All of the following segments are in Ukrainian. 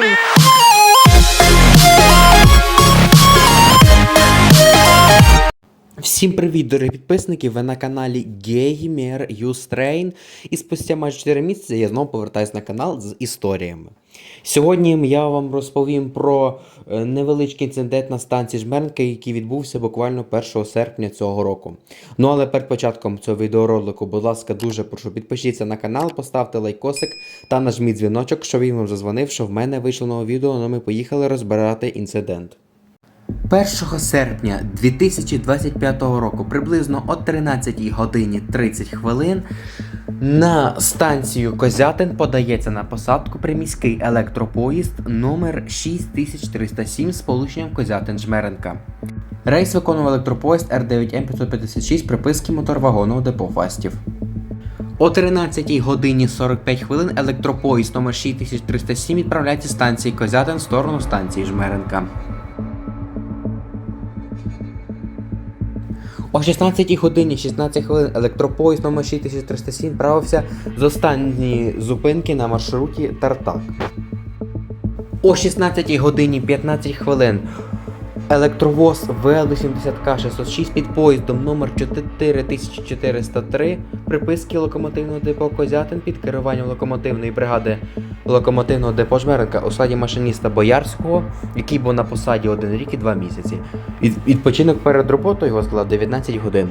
Please. Всім привіт, дорогі підписники! Ви на каналі Gamer Ustrain. І спустя майже 4 місяці я знову повертаюся на канал з історіями. Сьогодні я вам розповім про е, невеличкий інцидент на станції Жмеренка, який відбувся буквально 1 серпня цього року. Ну але перед початком цього відеоролику, будь ласка, дуже прошу підпишіться на канал, поставте лайкосик та нажміть дзвіночок, щоб він вам зазвонив, що в мене вийшло нове відео, ну ми поїхали розбирати інцидент. 1 серпня 2025 року, приблизно о 13 годині 30 хвилин, на станцію Козятин подається на посадку приміський електропоїзд номер 6307 з полученням Козятин-Жмеренка. Рейс виконував електропоїзд Р9М556 приписки моторвагону депо Фастів. О 13 годині 45 хвилин електропоїзд номер 6307 відправляється з станції Козятин в сторону станції Жмеренка. О 16 годині 16 хвилин електропоїзд номер 6307 правився з останньої зупинки на маршруті Тартак. О 16 годині 15 хвилин електровоз ВЛ-80К606 під поїздом номер 4403 приписки локомотивного депо Козятин під керуванням локомотивної бригади локомотивного депо Жмеренка у складі машиніста Боярського, який був на посаді один рік і два місяці. Від- Відпочинок перед роботою його склав 19 годин.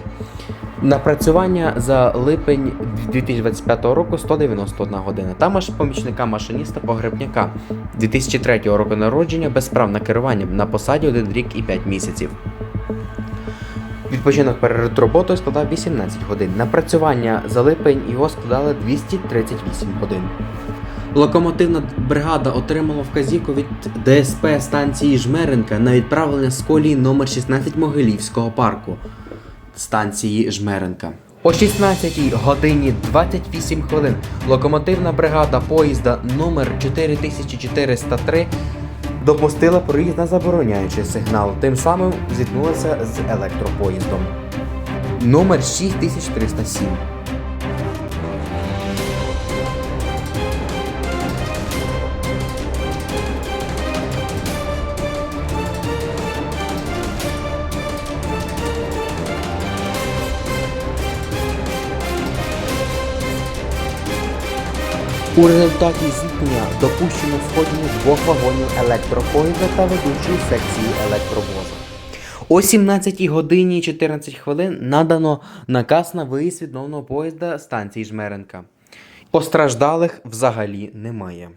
Напрацювання за липень 2025 року 191 година. Тамож помічника машиніста погребняка 2003 року народження без прав на керування на посаді 1 рік і 5 місяців. Відпочинок перед роботою складав 18 годин. Напрацювання за липень його складали 238 годин. Локомотивна бригада отримала вказівку від ДСП станції Жмеренка на відправлення з колії номер 16 Могилівського парку станції Жмеренка. О 16 годині 28 хвилин локомотивна бригада поїзда номер 4403 допустила проїзд на забороняючий сигнал, тим самим зіткнулася з електропоїздом. Номер 6307. У результаті зіткнення допущено сходження двох вагонів електропоїзда та ведучої секції електровоза. О 17 годині 14 хвилин надано наказ на виїзд відновного поїзда станції Жмеренка. Постраждалих взагалі немає.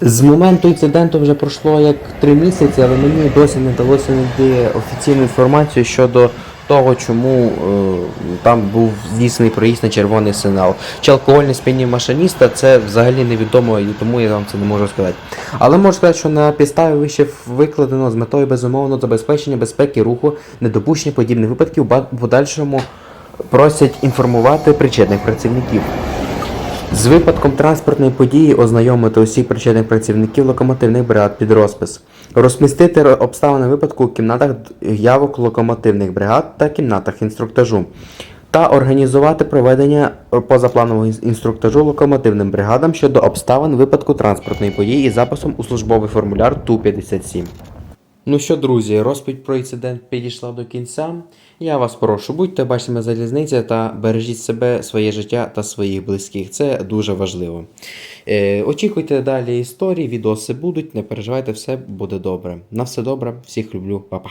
З моменту інциденту вже пройшло як три місяці, але мені досі не вдалося знайти офіційну інформацію щодо того, чому е, там був здійснений проїзд на червоний сигнал. Чи алкогольне сп'яніння машиніста, це взагалі невідомо, і тому я вам це не можу сказати. Але можу сказати, що на підставі вище викладено з метою безумовно забезпечення безпеки руху, недопущення подібних випадків в подальшому просять інформувати причетних працівників. З випадком транспортної події ознайомити усіх причетних працівників локомотивних бригад під розпис, розмістити обставини випадку у кімнатах явок локомотивних бригад та кімнатах інструктажу, та організувати проведення позапланового інструктажу локомотивним бригадам щодо обставин випадку транспортної події із записом у службовий формуляр Ту-57. Ну що, друзі, розповідь про інцидент підійшла до кінця. Я вас прошу, будьте бачними залізниці та бережіть себе, своє життя та своїх близьких. Це дуже важливо. Е, очікуйте далі історії, відоси будуть, не переживайте, все буде добре. На все добре, всіх люблю, па-па.